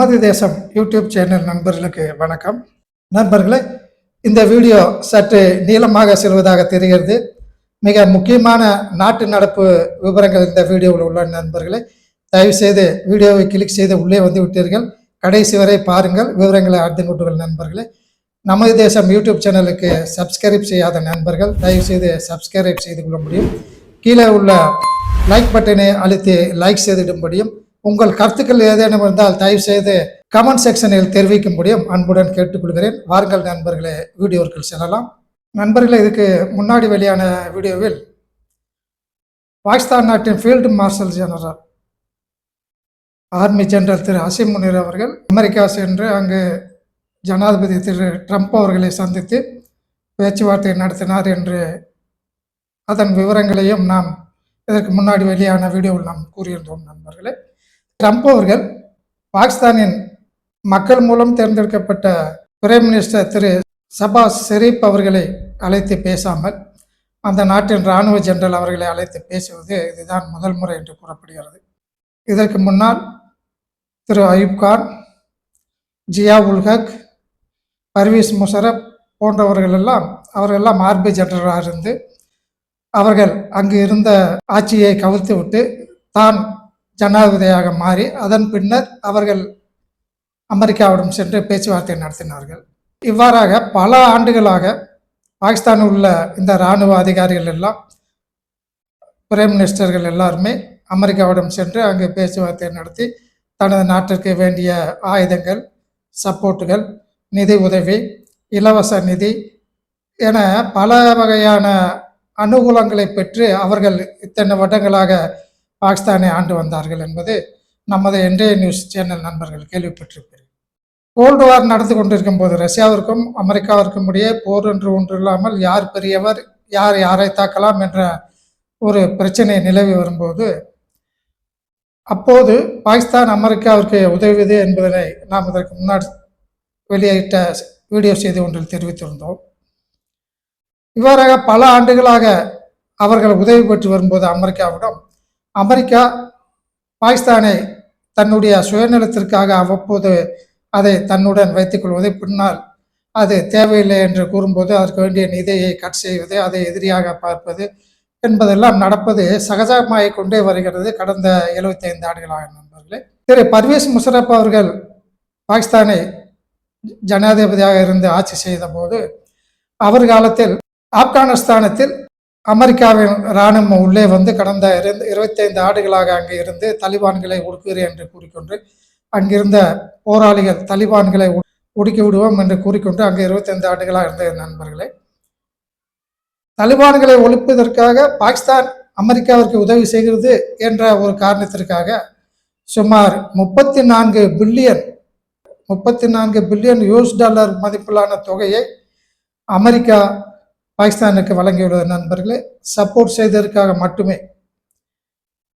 நமது தேசம் YouTube channel நண்பர்களுக்கு வணக்கம். நண்பர்களே இந்த வீடியோ சற்று நீளமாக செல்வதாக தெரிகிறது. மிக முக்கியமான நாட்டு நடப்பு விவரங்கள் இந்த வீடியோவில் உள்ள நண்பர்களே தயவுசெய்து வீடியோவை கிளிக் செய்து உள்ளே வந்து விட்டீர்கள். கடைசி வரை பாருங்கள் விவரங்களை அறிந்து கொண்டுகள் நண்பர்களே. நமது தேசம் யூடியூப் சேனலுக்கு சப்ஸ்கிரைப் செய்யாத நண்பர்கள் தயவுசெய்து சப்ஸ்கிரைப் செய்து கொள்ள முடியும். கீழே உள்ள லைக் பட்டனை அழுத்தி லைக் செய்திடும்படியும் உங்கள் கருத்துக்கள் ஏதேனும் இருந்தால் தயவு செய்து கமெண்ட் செக்ஷனில் தெரிவிக்கும்படியும் அன்புடன் கேட்டுக்கொள்கிறேன். வாருங்கள் நண்பர்களே வீடியோக்கள் செல்லலாம். நண்பர்களே இதுக்கு முன்னாடி வெளியான வீடியோவில் பாகிஸ்தான் நாட்டின் field marshal general army general திரு அசிம் முனீர் அவர்கள் அமெரிக்கா சென்று அங்கு ஜனாதிபதி திரு ட்ரம்ப் அவர்களை சந்தித்து பேச்சுவார்த்தை நடத்தினார் என்று அதன் விவரங்களையும் நாம் இதற்கு முன்னாடி வெளியான வீடியோவில் நாம் கூறியிருந்தோம் நண்பர்களே. ட்ரம்ப் அவர்கள் பாகிஸ்தானின் மக்கள் மூலம் தேர்ந்தெடுக்கப்பட்ட பிரைம் மினிஸ்டர் திரு சபாஸ் ஷெரீப் அவர்களை அழைத்து பேசாமல் அந்த நாட்டின் இராணுவ ஜெனரல் அவர்களை அழைத்து பேசுவது இதுதான் முதல் முறை என்று கூறப்படுகிறது. இதற்கு முன்னால் திரு அயூப் கான் ஜியா உல் ஹக் பர்வீஸ் முஷரப் போன்றவர்கள் எல்லாம் அவர்களெல்லாம் ஆர்பி ஜெனரலாக இருந்து அவர்கள் அங்கு இருந்த ஆட்சியை கவிழ்த்து விட்டு தான் ஜனாதிபதியாக மாறி அதன் பின்னர் அவர்கள் அமெரிக்காவிடம் சென்று பேச்சுவார்த்தை நடத்தினார்கள். இவ்வாறாக பல ஆண்டுகளாக பாகிஸ்தானில் உள்ள இந்த இராணுவ அதிகாரிகள் எல்லாம் பிரைம் மினிஸ்டர்கள் எல்லாருமே அமெரிக்காவிடம் சென்று அங்கு பேச்சுவார்த்தை நடத்தி தனது நாட்டிற்கு வேண்டிய ஆயுதங்கள் சப்போர்ட்டுகள் நிதி உதவி இலவச நிதி என பல வகையான அனுகூலங்களை பெற்று அவர்கள் இத்தனை வருடங்களாக பாகிஸ்தானை ஆண்டு வந்தார்கள் என்பது நமது இன்றைய நியூஸ் சேனல் நண்பர்கள் கேள்விப்பட்டிருப்பீர்கள். கோல்டு வார் நடந்து கொண்டிருக்கும் போது ரஷ்யாவிற்கும் அமெரிக்காவிற்கும் இடையே போர் என்று ஒன்று இல்லாமல் யார் பெரியவர் யார் யாரை தாக்கலாம் என்ற ஒரு பிரச்சனை நிலவி வரும்போது அப்போது பாகிஸ்தான் அமெரிக்காவிற்கு உதவியது என்பதனை நாம் இதற்கு முன்னாடி வெளியிட்ட வீடியோ செய்தி ஒன்றில் தெரிவித்திருந்தோம். இவ்வாறாக பல ஆண்டுகளாக அவர்கள் உதவி பெற்று வரும்போது அமெரிக்காவிடம் அமெரிக்கா பாகிஸ்தானை தன்னுடைய சுயநலத்திற்காக அவ்வப்போது அதை தன்னுடன் வைத்துக்கொள்வதை பின்னால் அது தேவையில்லை என்று கூறும்போது அதற்கு வேண்டிய நிதியை கட் செய்வது அதை எதிரியாக பார்ப்பது என்பதெல்லாம் நடப்பது சகஜமாகிக் கொண்டே வருகிறது கடந்த எழுபத்தி ஐந்து ஆண்டுகளாக நண்பர்களே. திரு பர்வேஸ் முஷரப் அவர்கள் பாகிஸ்தானை ஜனாதிபதியாக இருந்து ஆட்சி செய்த போது அவர் காலத்தில் ஆப்கானிஸ்தானத்தில் அமெரிக்காவின் இராணுவம் உள்ளே வந்து கடந்த இருந்து இருபத்தைந்து ஆண்டுகளாக அங்கே இருந்து தலிபான்களை ஒடுக்குகிறேன் என்று கூறிக்கொண்டு அங்கிருந்த போராளிகள் தலிபான்களை ஒடுக்கி விடுவோம் என்று கூறிக்கொண்டு அங்கே இருபத்தைந்து ஆண்டுகளாக இருந்த நண்பர்களே. தலிபான்களை ஒழிப்பதற்காக பாகிஸ்தான் அமெரிக்காவிற்கு உதவி செய்கிறது என்ற ஒரு காரணத்திற்காக சுமார் முப்பத்தி நான்கு பில்லியன் முப்பத்தி நான்கு பில்லியன் யூஎஸ் டாலர் மதிப்பிலான தொகையை அமெரிக்கா பாகிஸ்தானுக்கு வழங்கியுள்ள நண்பர்களே சப்போர்ட் செய்ததற்காக மட்டுமே.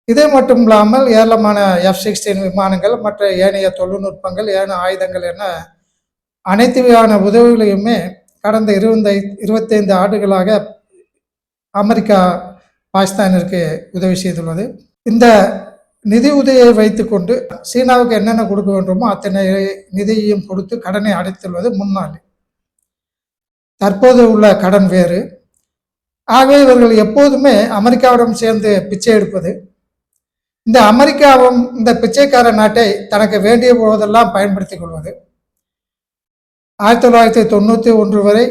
இதே மட்டும் இல்லாமல் ஏராளமான எஃப் சிக்ஸ்டீன் விமானங்கள் மற்ற ஏனைய தொழில்நுட்பங்கள் ஏன ஆயுதங்கள் என அனைத்து வகையான உதவிகளையுமே கடந்த இருபத்தை இருபத்தைந்து ஆண்டுகளாக அமெரிக்கா பாகிஸ்தானிற்கு உதவி செய்துள்ளது. இந்த நிதி உதவியை வைத்துக்கொண்டு சீனாவுக்கு என்னென்ன கொடுக்க வேண்டுமோ அத்தனை நிதியையும் கொடுத்து கடனை அடைத்துள்ளது முன்னாள் தற்போது உள்ள கடன் வேறு. ஆகவே இவர்கள் எப்போதுமே அமெரிக்காவிடம் சேர்ந்து பிச்சை எடுப்பது. இந்த அமெரிக்காவும் இந்த பிச்சைக்கார நாட்டை தனக்கு வேண்டிய போதெல்லாம் பயன்படுத்திக் கொள்வது. ஆயிரத்தி தொள்ளாயிரத்தி தொண்ணூற்றி ஒன்று வரை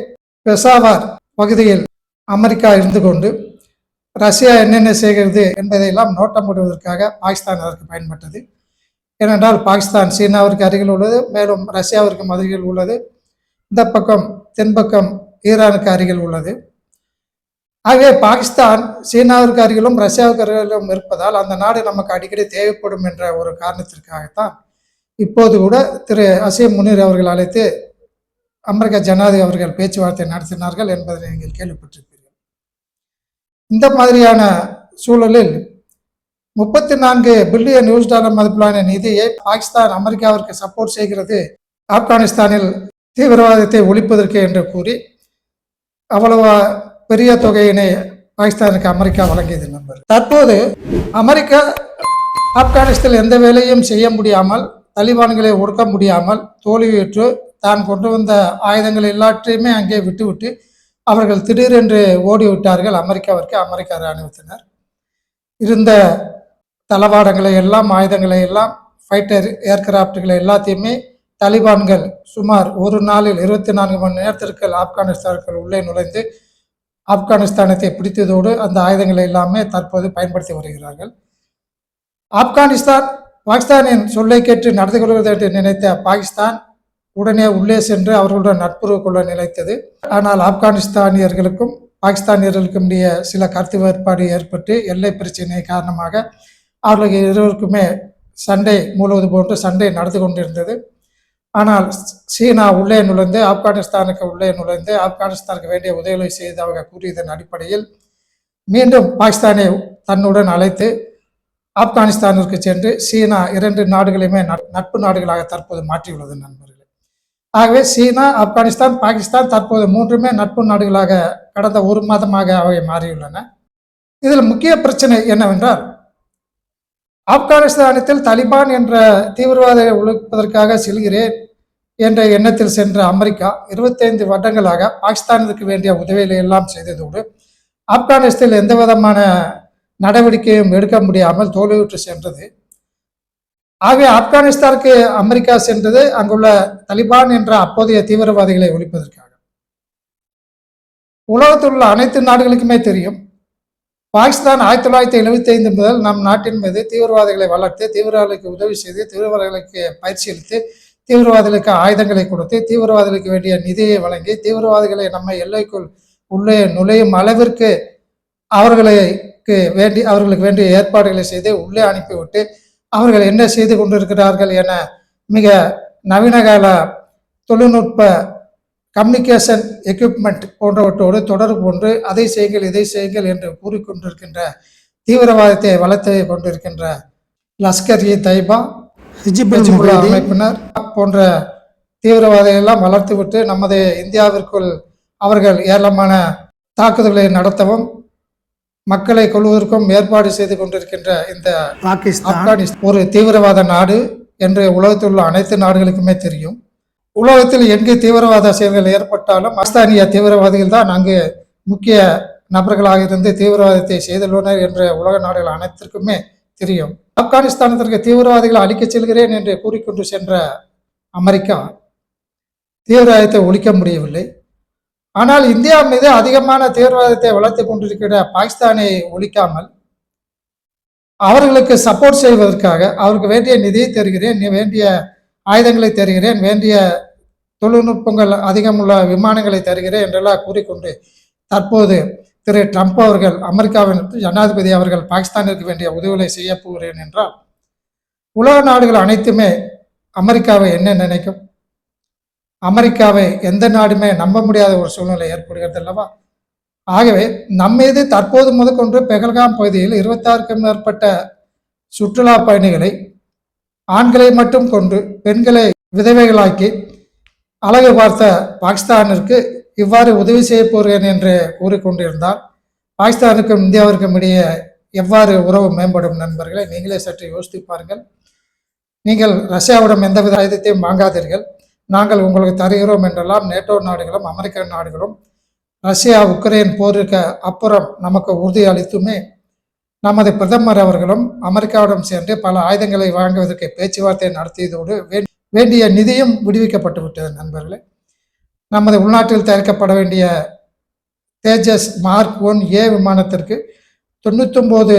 பெசாவார் பகுதியில் அமெரிக்கா இருந்து கொண்டு ரஷ்யா என்னென்ன செய்கிறது என்பதையெல்லாம் நோட்டமிடுவதற்காக பாகிஸ்தான் அதற்கு பயன்பட்டது. ஏனென்றால் பாகிஸ்தான் சீனாவிற்கு அருகில் உள்ளது மேலும் ரஷ்யாவிற்கும் அருகில் உள்ளது. இந்த பக்கம் தென்பக்கம் ஈரானுக்கு அருகில் உள்ளது. ஆகவே பாகிஸ்தான் சீனாவிற்கு அருகிலும் ரஷ்யாவுக்கு அருகிலும் இருப்பதால் அந்த நாடு நமக்கு அடிக்கடி தேவைப்படும் என்ற ஒரு காரணத்திற்காகத்தான் இப்போது கூட திரு அசீம் முனீர் அவர்கள் அழைத்து அமெரிக்க ஜனாதிபதி அவர்கள் பேச்சுவார்த்தை நடத்தினார்கள் என்பதை நீங்கள் கேள்விப்பட்டிருப்பீர்கள். இந்த மாதிரியான சூழலில் முப்பத்தி நான்கு பில்லியன் நியூஸ் டாலர் மதிப்பிலான நிதியை பாகிஸ்தான் அமெரிக்காவிற்கு சப்போர்ட் செய்கிறது ஆப்கானிஸ்தானில் தீவிரவாதத்தை ஒழிப்பதற்கு என்று கூறி அவ்வளவு பெரிய தொகையினை பாகிஸ்தானுக்கு அமெரிக்கா வழங்கியது நண்பர் தற்போது அமெரிக்கா ஆப்கானிஸ்தான் எந்த வேலையும் செய்ய முடியாமல் தலிபான்களை ஒடுக்க முடியாமல் தோல்வியுற்று தான் கொண்டு வந்த ஆயுதங்கள் எல்லாற்றையுமே அங்கே விட்டுவிட்டு அவர்கள் திடீரென்று ஓடிவிட்டார்கள். அமெரிக்காவிற்கு அமெரிக்க இராணுவத்தினர் இருந்த தளவாடங்களை எல்லாம் ஆயுதங்களை எல்லாம் ஃபைட்டர் ஏர்கிராஃப்ட்களை எல்லாத்தையுமே தலிபான்கள் சுமார் ஒரு நாளில் இருபத்தி நான்கு மணி நேரத்திற்கு ஆப்கானிஸ்தானுக்குள் உள்ளே நுழைந்து ஆப்கானிஸ்தானத்தை பிடித்ததோடு அந்த ஆயுதங்களை எல்லாமே தற்போது பயன்படுத்தி வருகிறார்கள். ஆப்கானிஸ்தான் பாகிஸ்தானின் சொல்லை கேட்டு நடந்து கொள்வது என்று நினைத்த பாகிஸ்தான் உடனே உள்ளே சென்று அவர்களுடன் நட்புறவு கொள்ள நினைத்தது. ஆனால் ஆப்கானிஸ்தானியர்களுக்கும் பாகிஸ்தானியர்களுக்கும் இடையே சில கருத்து வேறுபாடு ஏற்பட்டு எல்லை பிரச்சினை காரணமாக அவர்களுக்கு இருவருக்குமே சண்டை மூழுவது போன்று சண்டை நடந்து கொண்டிருந்தது. ஆனால் சீனா உள்ளே நுழைந்து ஆப்கானிஸ்தானுக்கு உள்ளே நுழைந்து ஆப்கானிஸ்தானுக்கு வேண்டிய உதவிகளை செய்து அவங்க கூறியதன் அடிப்படையில் மீண்டும் பாகிஸ்தானை தன்னுடன் அழைத்து ஆப்கானிஸ்தானிற்கு சென்று சீனா இரண்டு நாடுகளையுமே நட்பு நாடுகளாக தற்போது மாற்றியுள்ளது நண்பர்களே. ஆகவே சீனா ஆப்கானிஸ்தான் பாகிஸ்தான் தற்போது மூன்றுமே நட்பு நாடுகளாக கடந்த ஒரு மாதமாக அவை மாறியுள்ளன. இதில் முக்கிய பிரச்சனை என்னவென்றால் ஆப்கானிஸ்தானத்தில் தலிபான் என்ற தீவிரவாத ஒழிப்பதற்காக செல்கிறேன் என்ற எண்ணத்தில் சென்ற அமெரிக்கா இருபத்தைந்து வருடங்களாக பாகிஸ்தானுக்கு வேண்டிய உதவிகளை எல்லாம் செய்ததோடு ஆப்கானிஸ்தானில் எந்த விதமான நடவடிக்கையும் எடுக்க முடியாமல் தோல்வியுற்று சென்றது. ஆகவே ஆப்கானிஸ்தானுக்கு அமெரிக்கா சென்றது அங்குள்ள தலிபான் என்ற அப்போதைய தீவிரவாதிகளை ஒழிப்பதற்காக. உலகத்தில் உள்ள அனைத்து நாடுகளுக்குமே தெரியும் பாகிஸ்தான் ஆயிரத்தி தொள்ளாயிரத்தி எழுபத்தி ஐந்து முதல் நம் நாட்டின் மீது தீவிரவாதிகளை வளர்த்து தீவிரவாதிகளுக்கு உதவி செய்து தீவிரவாதிகளுக்கு பயிற்சி அளித்து தீவிரவாதிகளுக்கு ஆயுதங்களை கொடுத்து தீவிரவாதிகளுக்கு வேண்டிய நிதியை வழங்கி தீவிரவாதிகளை நம்ம எல்லைக்குள் உள்ளே நுழையும் அளவிற்கு அவர்களுக்கு வேண்டி அவர்களுக்கு வேண்டிய ஏற்பாடுகளை செய்து உள்ளே அனுப்பிவிட்டு அவர்கள் என்ன செய்து கொண்டிருக்கிறார்கள் என மிக நவீனகால தொழில்நுட்ப கம்யூனிகேஷன் எக்யூப்மெண்ட் போன்றவற்றோடு தொடர்பு கொண்டு அதை செய்யுங்கள் இதை செய்யுங்கள் என்று கூறிக்கொண்டிருக்கின்ற தீவிரவாதத்தை வளர்த்து கொண்டிருக்கின்ற லஷ்கர் இ தைபா ஹிஜிபுல்லா அமைப்பினர் போன்ற தீவிரவாதிகள் எல்லாம் வளர்த்துவிட்டு நமது இந்தியாவிற்குள் அவர்கள் ஏராளமான தாக்குதல்களை நடத்தவும் மக்களை கொள்வதற்கும் ஏற்பாடு செய்து கொண்டிருக்கின்ற இந்த பாகிஸ்தான். ஒரு தீவிரவாத நாடு என்று உலகத்தில் உள்ள அனைத்து நாடுகளுக்குமே தெரியும். உலகத்தில் எங்கு தீவிரவாத செயல்கள் ஏற்பட்டாலும் அஸ்தானிய தீவிரவாதிகள் தான் அங்கு முக்கிய நபர்களாக இருந்து தீவிரவாதத்தை செய்துள்ளனர் என்ற உலக நாடுகள் அனைத்திற்குமே தெரியும். ஆப்கானிஸ்தானத்திற்கு தீவிரவாதிகளை அழிக்கச் செல்கிறேன் என்று கூறிக்கொண்டு சென்ற அமெரிக்கா தீவிரவாதத்தை ஒழிக்க முடியவில்லை. ஆனால் இந்தியா மீது அதிகமான தீவிரவாதத்தை வளர்த்து கொண்டிருக்கிற பாகிஸ்தானை ஒழிக்காமல் அவர்களுக்கு சப்போர்ட் செய்வதற்காக அவருக்கு வேண்டிய நிதியை தருகிறேன் நீ வேண்டிய ஆயுதங்களை தருகிறேன் வேண்டிய தொழில்நுட்பங்கள் அதிகமுள்ள விமானங்களை தருகிறேன் என்றெல்லாம் கூறிக்கொண்டு தற்போது திரு ட்ரம்ப் அவர்கள் அமெரிக்காவின் ஜனாதிபதி அவர்கள் பாகிஸ்தானிற்கு வேண்டிய உதவிகளை செய்ய போகிறேன் என்றால் உலக நாடுகள் அனைத்துமே அமெரிக்காவை என்ன நினைக்கும்? அமெரிக்காவை எந்த நாடுமே நம்ப முடியாத ஒரு சூழ்நிலை ஏற்படுகிறது அல்லவா? ஆகவே நம்மீது தற்போது முதற்கொண்டு பெகல்காம் பகுதியில் இருபத்தாறுக்கும் மேற்பட்ட சுற்றுலா பயணிகளை ஆண்களை மட்டும் கொண்டு பெண்களை விதவைகளாக்கி அழகு பார்த்த பாகிஸ்தானிற்கு இவ்வாறு உதவி செய்ய போகிறேன் என்று கூறிக்கொண்டிருந்தால் பாகிஸ்தானுக்கும் இந்தியாவிற்கும் இடையே எவ்வாறு உறவு மேம்படும் நண்பர்களை நீங்களே சற்று யோசித்து பாருங்கள். நீங்கள் ரஷ்யாவிடம் எந்தவித ஆயுதத்தையும் வாங்காதீர்கள். நாங்கள் உங்களுக்கு தருகிறோம் என்றெல்லாம் நேட்டோ நாடுகளும் அமெரிக்க நாடுகளும் ரஷ்யா உக்ரைன் போருக்கு அப்புறம் நமக்கு உறுதி அளித்துமே நமது பிரதமர் அவர்களும் அமெரிக்காவிடம் சேர்ந்து பல ஆயுதங்களை வாங்குவதற்கு பேச்சுவார்த்தை நடத்தியதோடு வேண்டிய நிதியும் விடுவிக்கப்பட்டு விட்டது நண்பர்களே. நமது உள்நாட்டில் தயாரிக்கப்பட வேண்டிய தேஜஸ் மார்க் ஒன் ஏ விமானத்திற்கு தொண்ணூத்தொம்போது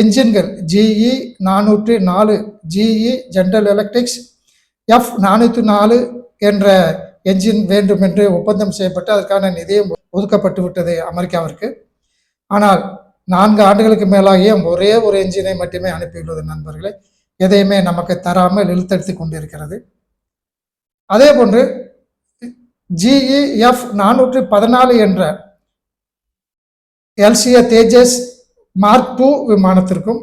என்ஜின்கள் ஜிஇ நானூற்று நாலு ஜிஇ ஜென்ரல் எலக்ட்ரிக்ஸ் எஃப் நானூற்றி நாலு என்ற என்ஜின் வேண்டும் என்று ஒப்பந்தம் செய்யப்பட்டு அதற்கான நிதியம் ஒதுக்கப்பட்டு விட்டது அமெரிக்காவிற்கு. ஆனால் நான்கு ஆண்டுகளுக்கு மேலாகியும் ஒரே ஒரு என்ஜினை மட்டுமே அனுப்பியுள்ளது நண்பர்களே. எதையுமே நமக்கு தராமல் இழுத்தெடுத்து கொண்டிருக்கிறது. அதே போன்று ஜிஇஎஃப் நானூற்றி பதினாலு என்ற எல்சிஏ தேஜஸ் மார்க் டூ விமானத்திற்கும்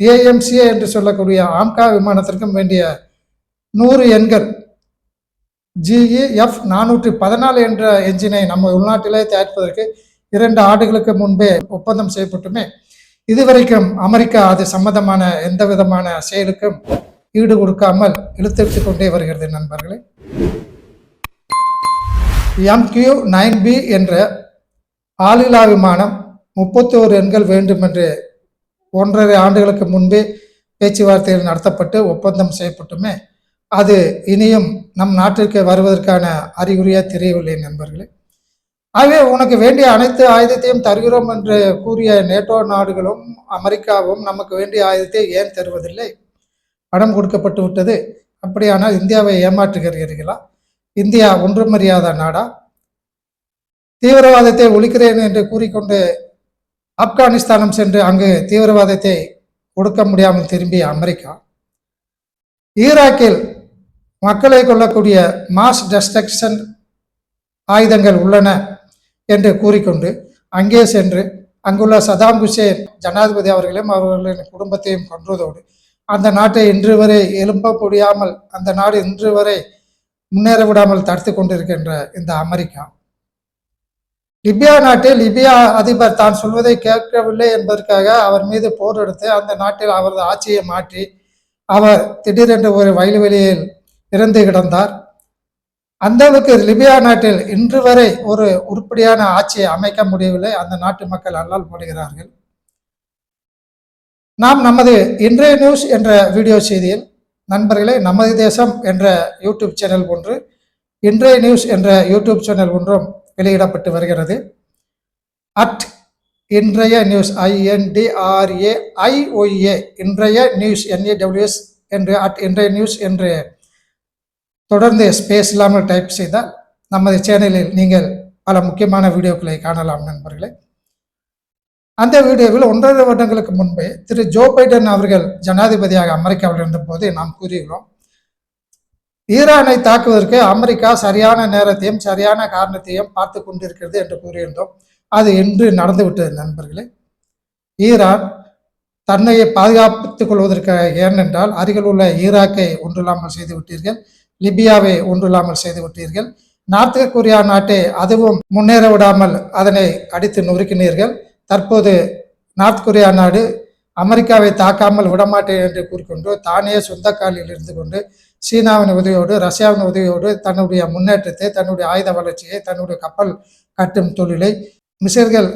ஏஎம்சிஏ என்று சொல்லக்கூடிய ஆம்கா விமானத்திற்கும் வேண்டிய நூறு எண்கள் ஜிஇஎஃப் நானூற்றி பதினாலு என்ற என்ஜினை நம்ம உள்நாட்டிலே தயாரிப்பதற்கு இரண்டு ஆண்டுகளுக்கு முன்பே ஒப்பந்தம் செய்யப்பட்டுமே இதுவரைக்கும் அமெரிக்கா அது சம்பந்தமான எந்த விதமான செயலுக்கும் ஈடு கொடுக்காமல் இழுத்தெடுத்து கொண்டே வருகிறது நண்பர்களே. எம்கியூ நைன் பி என்ற ஆளில்லா விமானம் முப்பத்தி ஓரு எண்கள் வேண்டும் என்று ஒன்றரை ஆண்டுகளுக்கு முன்பே பேச்சுவார்த்தைகள் நடத்தப்பட்டு ஒப்பந்தம் செய்யப்பட்டுமே அது இனியும் நம் நாட்டிற்கு வருவதற்கான அறிகுறியாக தெரியவில்லை நண்பர்களே. ஆகவே உனக்கு வேண்டிய அனைத்து ஆயுதத்தையும் தருகிறோம் என்று கூறிய நேட்டோ நாடுகளும் அமெரிக்காவும் நமக்கு வேண்டிய ஆயுதத்தை ஏன் தருவதில்லை? பணம் கொடுக்கப்பட்டு விட்டது. அப்படியானால் இந்தியாவை ஏமாற்றுகிறீர்களா? இந்தியா ஒன்றுமறியாத நாடா? தீவிரவாதத்தை ஒழிக்கிறேன் என்று கூறிக்கொண்டு ஆப்கானிஸ்தானம் சென்று அங்கு தீவிரவாதத்தை ஒடுக்க முடியாமல் திரும்பிய அமெரிக்கா? ஈராக்கில் மக்களை கொள்ளக்கூடிய மாஸ் டெஸ்ட்ரக்ஷன் ஆயுதங்கள் உள்ளன. என்று கூறிக்கொண்டு அங்கே சென்று அங்குள்ள சதாம் ஹுசேன் ஜனாதிபதி அவர்களையும் அவர்களின் குடும்பத்தையும் கொன்றதோடு அந்த நாட்டை இன்று வரை எழும்ப முடியாமல் அந்த நாடு இன்று வரை முன்னேற விடாமல் தடுத்து கொண்டிருக்கின்ற இந்த அமெரிக்கா. லிபியா நாட்டில் லிபியா அதிபர் தான் சொல்வதை கேட்கவில்லை என்பதற்காக அவர் மீது போர் எடுத்து அந்த நாட்டில் அவரது ஆட்சியை மாற்றி அவர் திடீரென்று ஒரு வயல்வெளியில் இறந்து கிடந்தார். அந்த அளவுக்கு லிபியா நாட்டில் இன்று வரை ஒரு உருப்படியான ஆட்சியை அமைக்க முடியவில்லை. அந்த நாட்டு மக்கள் அல்லால் போடுகிறார்கள். நாம் நமது இன்றைய நியூஸ் என்ற வீடியோ செய்தியில் நண்பர்களே நமது தேசம் என்ற யூடியூப் சேனல் ஒன்று இன்றைய நியூஸ் என்ற யூடியூப் சேனல் ஒன்றும் வெளியிடப்பட்டு வருகிறது. அட் இன்றைய நியூஸ் ஐஎன்டிஆர்ஏ ஐஒய்ஏ இன்றைய நியூஸ் என்ஏடபிள்யூஎஸ் என்று அட் இன்றைய நியூஸ் என்று தொடர்ந்து ஸ்பேஸ் இல்லாமல் டைப் செய்தால் நமது சேனலில் நீங்கள் பல முக்கியமான வீடியோக்களை காணலாம் நண்பர்களே. அந்த வீடியோவில் ஒன்றரை வருடங்களுக்கு முன்பே திரு ஜோ பைடன் அவர்கள் ஜனாதிபதியாக அமெரிக்காவில் இருந்தபோது நாம் கூறுகிறோம் ஈரானை தாக்குவதற்கு அமெரிக்கா சரியான நேரத்தையும் சரியான காரணத்தையும் பார்த்து கொண்டிருக்கிறது என்று கூறியிருந்தோம். அது இன்று நடந்துவிட்டது நண்பர்களே. ஈரான் தன்னை பாதுகாத்துக் கொள்வதற்காக ஏனென்றால் அருகில் உள்ள ஈராக்கை ஒன்றில்லாமல் செய்து விட்டீர்கள் லிபியாவை ஒன்றில்லாமல் செய்து விட்டீர்கள். நார்த்து கொரியா நாட்டை அதுவும் முன்னேற விடாமல் அதனை அடித்து நொறுக்கினீர்கள். தற்போது நார்த் கொரியா நாடு அமெரிக்காவை தாக்காமல் விடமாட்டேன் என்று கூறிக்கொண்டு தானே சொந்த காலில் இருந்து கொண்டு சீனாவின் உதவியோடு ரஷ்யாவின் உதவியோடு தன்னுடைய முன்னேற்றத்தை தன்னுடைய ஆயுத வளர்ச்சியை தன்னுடைய கப்பல் கட்டும் தொழிலை மிசைல்கள்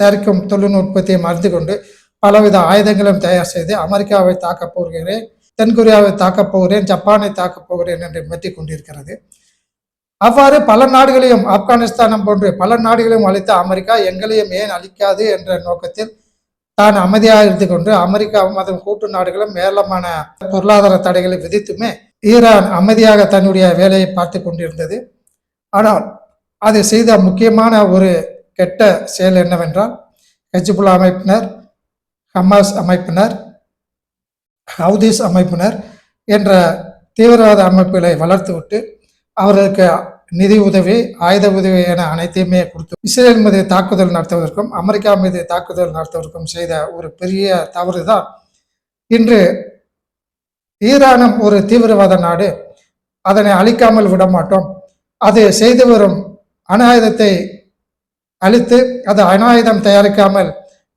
தயாரிக்கும் தொழில்நுட்பத்தையும் அறிந்து கொண்டு பலவித ஆயுதங்களும் தயார் செய்து அமெரிக்காவை தாக்கப் போகிறேன். தென்கொரியாவை தாக்கப் போகிறேன் ஜப்பானை தாக்கப் போகிறேன் என்று மெட்டி கொண்டிருக்கிறது. அவ்வாறு பல நாடுகளையும் ஆப்கானிஸ்தானம் போன்று பல நாடுகளையும் அளித்த அமெரிக்கா எங்களையும் ஏன் அளிக்காது என்ற நோக்கத்தில் தான் அமைதியாக இருந்து கொண்டு அமெரிக்காவும் அதன் கூட்டு நாடுகளும் மேலமான பொருளாதார தடைகளை விதித்துமே ஈரான் அமைதியாக தன்னுடைய வேலையை பார்த்து கொண்டிருந்தது. ஆனால் அது செய்த முக்கியமான ஒரு கெட்ட செயல் என்னவென்றால் ஹெஜ்புல்லா அமைப்பினர் ஹமாஸ் அமைப்பினர் ஹவுதீஸ் அமைப்பினர் என்ற தீவிரவாத அமைப்புகளை வளர்த்துவிட்டு அவர்களுக்கு நிதி உதவி ஆயுத உதவி என அனைத்தையுமே கொடுத்து இஸ்ரேல் மீது தாக்குதல் நடத்துவதற்கும் அமெரிக்கா மீது தாக்குதல் நடத்துவதற்கும் செய்த ஒரு பெரிய தவறு தான் இன்று ஈரானும் ஒரு தீவிரவாத நாடு. அதனை அழிக்காமல் விட மாட்டோம். அது செய்து வரும் அணு ஆயுதத்தை அழித்து அது அணு ஆயுதம் தயாரிக்காமல்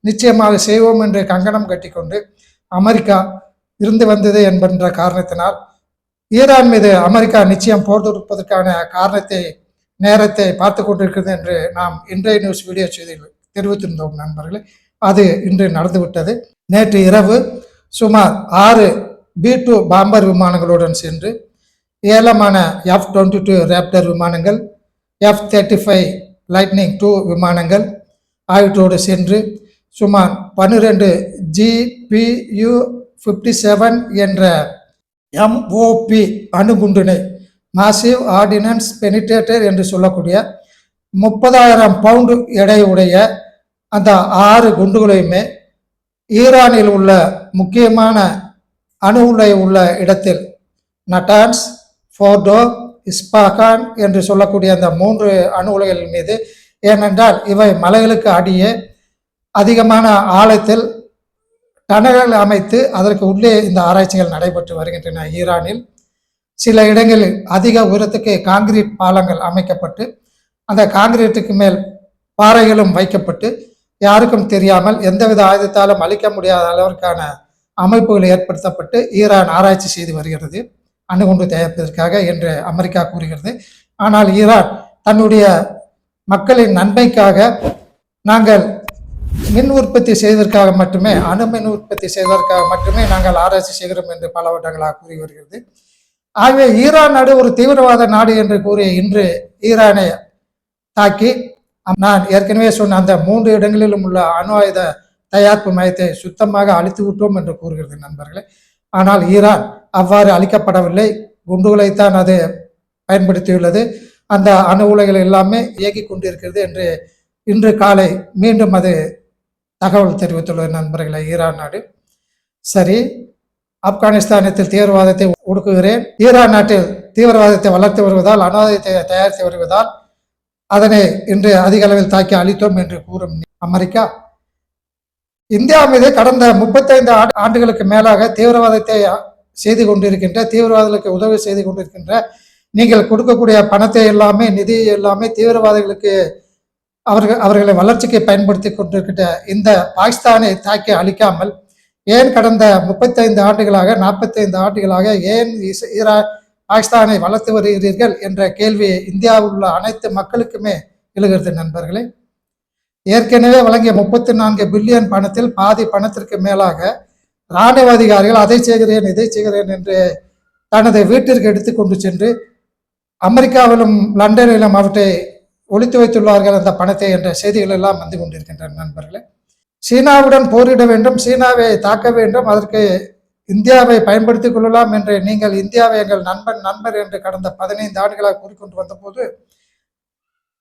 நிச்சயமாக செய்வோம் என்று கங்கணம் கட்டிக்கொண்டு அமெரிக்கா இருந்து வந்தது என்கின்ற காரணத்தினால் ஈரான் மீது அமெரிக்கா நிச்சயம் போர் தொடுப்பதற்கான காரணத்தை நேரத்தை பார்த்து கொண்டிருக்கிறது என்று நாம் இன்றைய நியூஸ் வீடியோ செய்தியில் தெரிவித்திருந்தோம் நண்பர்களே. அது இன்று நடந்துவிட்டது. நேற்று இரவு சுமார் ஆறு பி டூ பாம்பர் விமானங்களுடன் சென்று ஏலமான எஃப் டுவெண்ட்டி டூ ரேப்டர் விமானங்கள் F thirty five lightning two விமானங்கள் ஆகியவற்றோடு சென்று சுமார் பன்னிரெண்டு ஜிபியு ஃபிஃப்டி செவன் என்ற எம்ஓபி அணுகுண்டினை மாசிவ் ஆர்டினன்ஸ் பெனிட்ரேட்டர் என்று சொல்லக்கூடிய முப்பதாயிரம் பவுண்டு எடையுடைய அந்த ஆறு குண்டுகளையுமே ஈரானில் உள்ள முக்கியமான அணு உலை உள்ள இடத்தில் நட்டான்ஸ் ஃபோர்டோ இஸ்பாகான் என்று சொல்லக்கூடிய அந்த மூன்று அணு உலைகள் மீது. ஏனென்றால் இவை மலைகளுக்கு அடியே அதிகமான ஆழத்தில் டனல்கள் அமைத்து அதற்கு உள்ளே இந்த ஆராய்ச்சிகள் நடைபெற்று வருகின்றன ஈரானில். சில இடங்களில் அதிக உயரத்துக்கு காங்கிரீட் பாலங்கள் அமைக்கப்பட்டு அந்த காங்கிரீட்டுக்கு மேல் பாறைகளும் வைக்கப்பட்டு யாருக்கும் தெரியாமல் எந்தவித ஆயுதத்தாலும் அழிக்க முடியாத அளவிற்கான அமைப்புகள் ஏற்படுத்தப்பட்டு ஈரான் ஆராய்ச்சி செய்து வருகிறது. அணுகுண்டு தயாரிப்பதற்காக என்று அமெரிக்கா கூறுகிறது. ஆனால் ஈரான் தன்னுடைய மக்களின் நன்மைக்காக நாங்கள் மின் உற்பத்தி செய்வதற்காக மட்டுமே அணு மின் உற்பத்தி செய்வதற்காக மட்டுமே நாங்கள் ஆராய்ச்சி செய்கிறோம் என்று பல வருடங்களாக கூறி வருகிறது. ஆகவே ஈரான் நாடு ஒரு தீவிரவாத நாடு என்று கூறி இன்று ஈரானை தாக்கி நான் ஏற்கனவே சொன்ன அந்த மூன்று இடங்களிலும் உள்ள அணு ஆயுத தயாரிப்பு மையத்தை சுத்தமாக அழித்து விட்டோம் என்று கூறுகிறது நண்பர்களே. ஆனால் ஈரான் அவ்வாறு அழிக்கப்படவில்லை. குண்டுகளைத்தான் அது பயன்படுத்தியுள்ளது. அந்த அணு உலைகள் எல்லாமே இயக்கி கொண்டிருக்கிறது என்று இன்று காலை மீண்டும் அது தகவல் தெரிவித்துள்ள நண்பர்களே ஈரான் நாடு. சரி ஆப்கானிஸ்தானத்தில் தீவிரவாதத்தை ஒடுக்குகிறேன். ஈரான் நாட்டில் தீவிரவாதத்தை வளர்த்து வருவதால் அணு தயாரித்து வருவதால் அதனை இன்று அதிக அளவில் தாக்கி அளித்தோம் என்று கூறும் அமெரிக்கா. இந்தியா மீது கடந்த முப்பத்தைந்து ஆண்டுகளுக்கு மேலாக தீவிரவாதத்தை செய்து கொண்டிருக்கின்ற தீவிரவாதிகளுக்கு உதவி செய்து கொண்டிருக்கின்ற நீங்கள் கொடுக்கக்கூடிய பணத்தை எல்லாமே நிதி எல்லாமே தீவிரவாதிகளுக்கு அவர்கள் அவர்களை வளர்ச்சிக்கு பயன்படுத்தி கொண்டிருக்கிற இந்த பாகிஸ்தானை தாக்கி அழிக்காமல் ஏன் கடந்த முப்பத்தைந்து ஆண்டுகளாக நாற்பத்தைந்து ஆண்டுகளாக ஏன் இஸ்- ஈரா பாகிஸ்தானை வளர்த்து வருகிறீர்கள் என்ற கேள்வியை இந்தியாவில் உள்ள அனைத்து மக்களுக்குமே எழுகிறது நண்பர்களே. ஏற்கனவே வழங்கிய முப்பத்தி நான்கு பில்லியன் பணத்தில் பாதி பணத்திற்கு மேலாக இராணுவ அதிகாரிகள் அதை செய்கிறேன் இதை செய்கிறேன் என்று தனது வீட்டிற்கு எடுத்து கொண்டு சென்று அமெரிக்காவிலும் லண்டனிலும் அவற்றை ஒழித்து வைத்துள்ளார்கள் அந்த பணத்தை என்ற செய்திகள் எல்லாம் வந்து கொண்டிருக்கின்றன நண்பர்களே. சீனாவுடன் போரிட வேண்டும் சீனாவை தாக்க வேண்டும் அதற்கு இந்தியாவை பயன்படுத்திக் கொள்ளலாம் என்று நீங்கள் இந்தியாவை எங்கள் நண்பன் நண்பர் என்று கடந்த பதினைந்து ஆண்டுகளாக கூறிக்கொண்டு வந்தபோது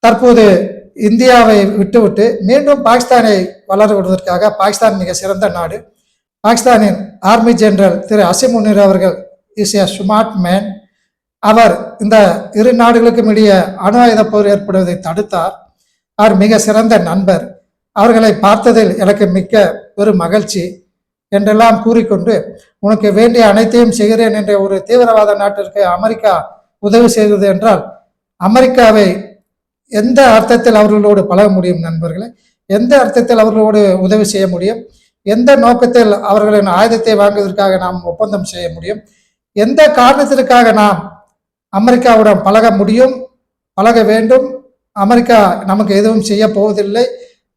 தற்போது இந்தியாவை விட்டுவிட்டு மீண்டும் பாகிஸ்தானை வளர்வதற்காக பாகிஸ்தான் மிக சிறந்த நாடு. பாகிஸ்தானின் ஆர்மி ஜெனரல் திரு அசிம் முனீர் அவர்கள் இஸ் ஏ ஸ்மார்ட் மேன் அவர் இந்த இரு நாடுகளுக்கும் இடையே அணு ஆயுத போர் ஏற்படுவதை தடுத்தார். அவர் மிக சிறந்த நண்பர். அவர்களை பார்த்ததில் எனக்கு மிக்க ஒரு மகிழ்ச்சி என்றெல்லாம் கூறிக்கொண்டு உனக்கு வேண்டிய அனைத்தையும் செய்கிறேன் என்ற ஒரு தீவிரவாத நாட்டிற்கு அமெரிக்கா உதவி செய்கிறது என்றால் அமெரிக்காவை எந்த அர்த்தத்தில் அவர்களோடு பழக முடியும் நண்பர்களே? எந்த அர்த்தத்தில் அவர்களோடு உதவி செய்ய முடியும்? எந்த நோக்கத்தில் அவர்களின் ஆயுதத்தை வாங்குவதற்காக நாம் ஒப்பந்தம் செய்ய முடியும்? எந்த காரணத்திற்காக நாம் அமெரிக்காவுடன் பழக முடியும் பழக வேண்டும். அமெரிக்கா நமக்கு எதுவும் செய்ய போவதில்லை.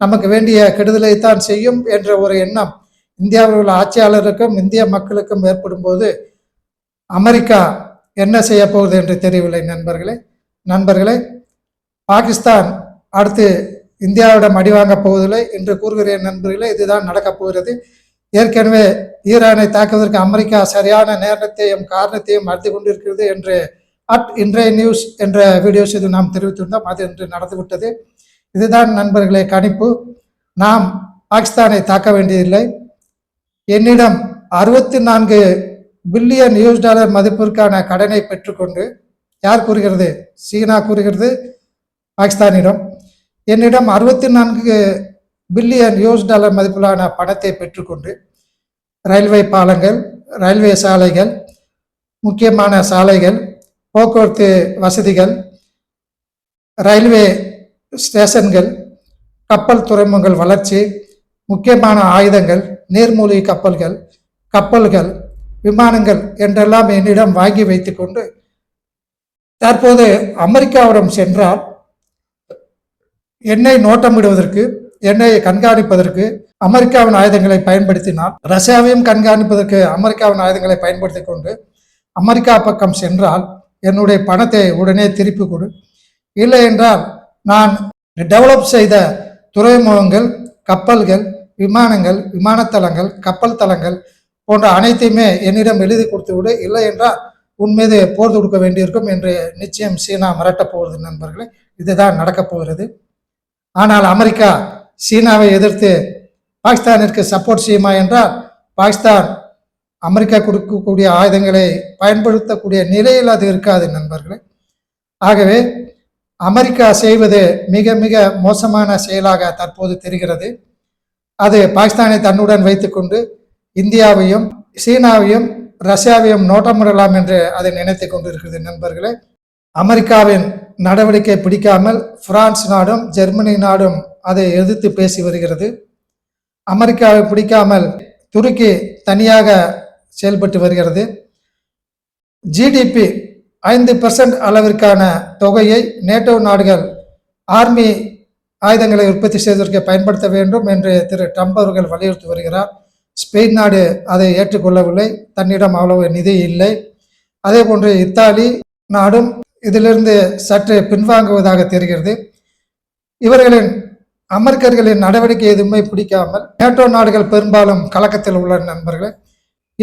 நமக்கு வேண்டிய கெடுதலை தான் செய்யும் என்ற ஒரு எண்ணம் இந்தியாவில் உள்ள ஆட்சியாளருக்கும் இந்திய மக்களுக்கும் ஏற்படும் போது அமெரிக்கா என்ன செய்ய போகுது என்று தெரியவில்லை நண்பர்களே. நண்பர்களே பாகிஸ்தான் அடுத்து இந்தியாவிடம் அடிவாங்க போவதில்லை என்று கூறுகிறேன் நண்பர்களே. இதுதான் நடக்கப் போகிறது. ஏற்கனவே ஈரானை தாக்குவதற்கு அமெரிக்கா சரியான நேரத்தையும் காரணத்தையும் அறிந்து கொண்டிருக்கிறது என்று அட் இன்றைய நியூஸ் என்ற வீடியோஸ் இது நாம் தெரிவித்திருந்தோம். அது இன்று நடந்துவிட்டது. இதுதான் நண்பர்களே கணிப்பு. நாம் பாகிஸ்தானை தாக்க வேண்டியதில்லை. என்னிடம் அறுபத்தி நான்கு பில்லியன் யூஎஸ் டாலர் மதிப்பிற்கான கடனை பெற்றுக்கொண்டு யார் கூறுகிறது? சீனா கூறுகிறது. பாகிஸ்தானிடம். என்னிடம் அறுபத்தி நான்கு பில்லியன் யூஎஸ் டாலர் மதிப்பிலான பணத்தை பெற்றுக்கொண்டு ரயில்வே பாலங்கள் ரயில்வே சாலைகள் முக்கியமான சாலைகள் போக்குவரத்து வசதிகள் ரயில்வே ஸ்டேஷன்கள் கப்பல் துறைமுகங்கள் வளர்ச்சி முக்கியமான ஆயுதங்கள் நீர்மூழ்கி கப்பல்கள் கப்பல்கள் விமானங்கள் என்றெல்லாம் என்னிடம் வாங்கி வைத்துக்கொண்டு தற்போது அமெரிக்காவிடம் சென்றால் என்னை நோட்டமிடுவதற்கு என்னை கண்காணிப்பதற்கு அமெரிக்காவின் ஆயுதங்களை பயன்படுத்தினால் ரஷ்யாவையும் கண்காணிப்பதற்கு அமெரிக்காவின் ஆயுதங்களை பயன்படுத்தி கொண்டு அமெரிக்கா பக்கம் சென்றால் என்னுடைய பணத்தை உடனே திருப்பி கொடு. இல்லை என்றால் நான் டெவலப் செய்த துறைமுகங்கள் கப்பல்கள் விமானங்கள் விமானத்தளங்கள் கப்பல் தளங்கள் போன்ற அனைத்தையுமே என்னிடம் எழுதி கொடுத்து விடு. இல்லை என்றால் உன் மீது போர் தொடுக்க வேண்டியிருக்கும் என்று நிச்சயம் சீனா மிரட்டப் போகிறது நண்பர்களே. இதுதான் நடக்கப் போகிறது. ஆனால் அமெரிக்கா சீனாவை எதிர்த்து பாகிஸ்தானிற்கு சப்போர்ட் செய்யுமா என்றால் பாகிஸ்தான் அமெரிக்கா கொடுக்கக்கூடிய ஆயுதங்களை பயன்படுத்தக்கூடிய நிலையில் அது இருக்காது நண்பர்களே. ஆகவே அமெரிக்கா செய்வது மிக மிக மோசமான செயலாக தற்போது தெரிகிறது. அது பாகிஸ்தானை தன்னுடன் வைத்துக்கொண்டு இந்தியாவையும் சீனாவையும் ரஷ்யாவையும் நோட்டமிடலாம் என்று அதை நினைத்து கொண்டிருக்கிறது நண்பர்களே. அமெரிக்காவின் நடவடிக்கை பிடிக்காமல் பிரான்ஸ் நாடும் ஜெர்மனி நாடும் அதை எதிர்த்து பேசி வருகிறது. அமெரிக்காவை பிடிக்காமல் துருக்கி தனியாக செயல்பட்டு வருகிறது. ஜிடிபி ஐந்து பர்சன்ட் அளவிற்கான தொகையை நேட்டோ நாடுகள் ஆர்மி ஆயுதங்களை உற்பத்தி செய்வதற்கு பயன்படுத்த வேண்டும் என்று திரு ட்ரம்ப் அவர்கள் வலியுறுத்தி வருகிறார். ஸ்பெயின் நாடு அதை ஏற்றுக்கொள்ளவில்லை. தன்னிடம் அவ்வளவு நிதி இல்லை. அதே போன்று இத்தாலி நாடும் இதிலிருந்து சற்று பின்வாங்குவதாக தெரிகிறது. இவர்களின் அமெரிக்கர்களின் நடவடிக்கை எதுவுமே பிடிக்காமல் நேட்டோ நாடுகள் பெரும்பாலும் கலக்கத்தில் உள்ள நண்பர்களே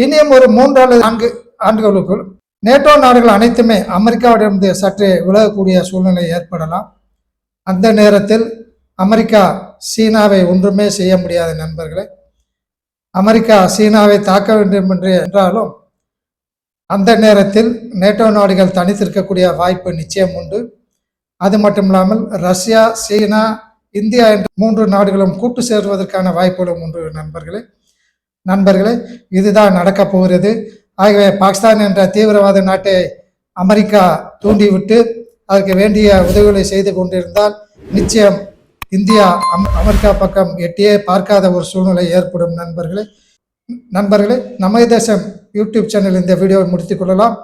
இனியும் ஒரு மூன்று அல்லது நான்கு ஆண்டுகளுக்குள் நேட்டோ நாடுகள் அனைத்துமே அமெரிக்காவிடமிருந்து சற்று விலகக்கூடிய சூழ்நிலை ஏற்படலாம். அந்த நேரத்தில் அமெரிக்கா சீனாவை ஒன்றுமே செய்ய முடியாத நண்பர்களே. அமெரிக்கா சீனாவை தாக்க வேண்டும் என்று என்றாலும் அந்த நேரத்தில் நேட்டோ நாடுகள் தனித்திருக்கக்கூடிய வாய்ப்பு நிச்சயம் உண்டு. அது மட்டும் இல்லாமல் ரஷ்யா சீனா இந்தியா என்ற மூன்று நாடுகளும் கூட்டு சேர்வதற்கான வாய்ப்புகளும் உண்டு நண்பர்களே. நண்பர்களே இதுதான் நடக்கப் போகிறது. ஆகவே பாகிஸ்தான் என்ற தீவிரவாத நாட்டை அமெரிக்கா தூண்டிவிட்டு அதற்கு வேண்டிய உதவிகளை செய்து கொண்டிருந்தால் நிச்சயம் இந்தியா அம்- அமெரிக்கா பக்கம் எட்டியே பார்க்காத ஒரு சூழ்நிலை ஏற்படும் நண்பர்களே. நண்பர்களே நம்ம தேசம் யூடியூப் சேனல் இந்த வீடியோவை முடித்துக் கொள்ளலாம்.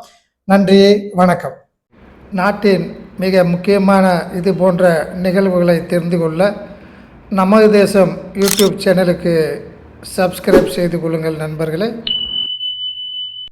நன்றி வணக்கம். நாட்டின் மிக முக்கியமான இது போன்ற நிகழ்வுகளை தெரிந்து கொள்ள நமது தேசம் யூடியூப் சேனலுக்கு சப்ஸ்கிரைப் செய்து கொள்ளுங்கள் நண்பர்களே.